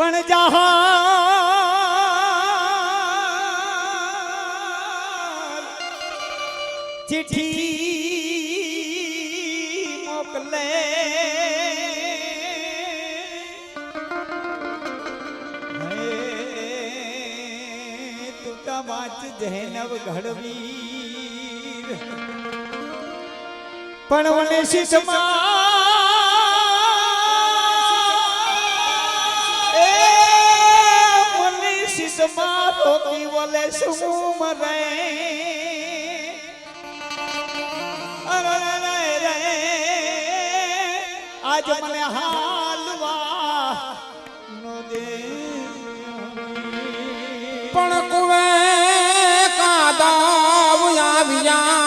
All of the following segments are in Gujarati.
પણ જહાન ચિઠ્ઠી મોકલે. તુકા વાંચ જૈનવ ઘડવી પણ મને શિષમાં મારો બોલે શું મરે આજ મને હાલવા નો દે પણ કુવે કાદાવ આવ્યા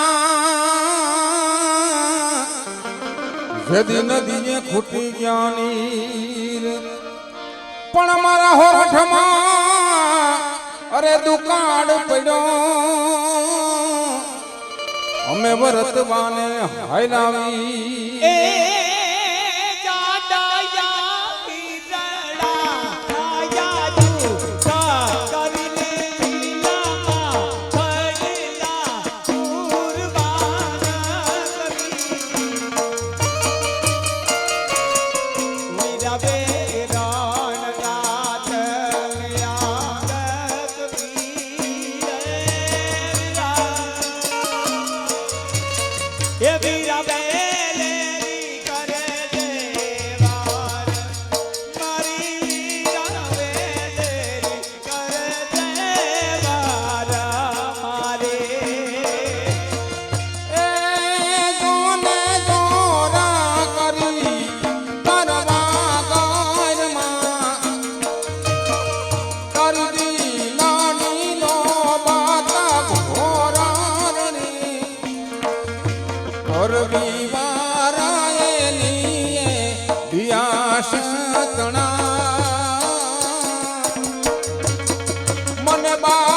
ખૂટી જ્ઞાની પણ મારા હોઠમાં ઘરે દુકાળ પડ્યો. અમે વરતવાને હલાવી মা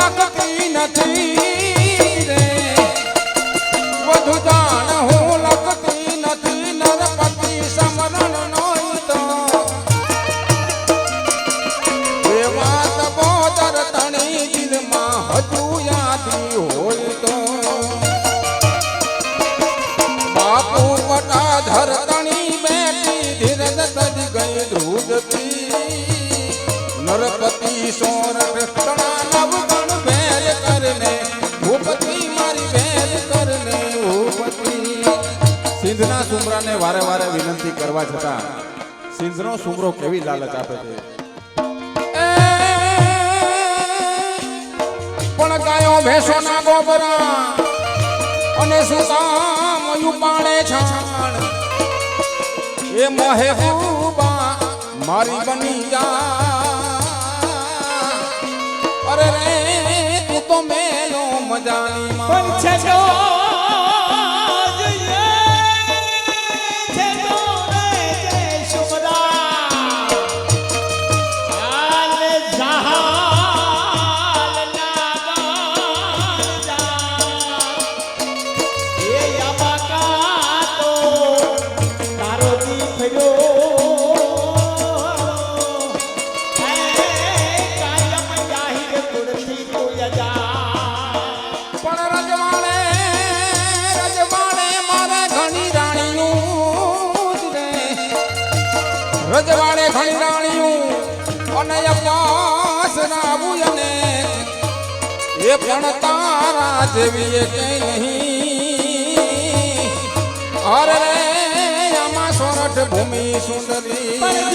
રાખતી નથી રે. વધુ સિંધના સુમરાને વારે વારે વિનંતી કરવા છતાં સિંધનો સુમરો કેવી લાલચ આપે છે? પણ ગાયો ભેંસોના ગોબરા અને શું યુપાણે ઉપાડે છાણ. એ મહેબૂબા મારી બની જા. અરે રે તું તો મેલો મજાની પણ છેડો રાણીયું અને અપાસ રાવું અને એ પણ તારા જેવી એ કે નહીં. અરે આમાં સોરઠ ભૂમિ સુંદરી. પણ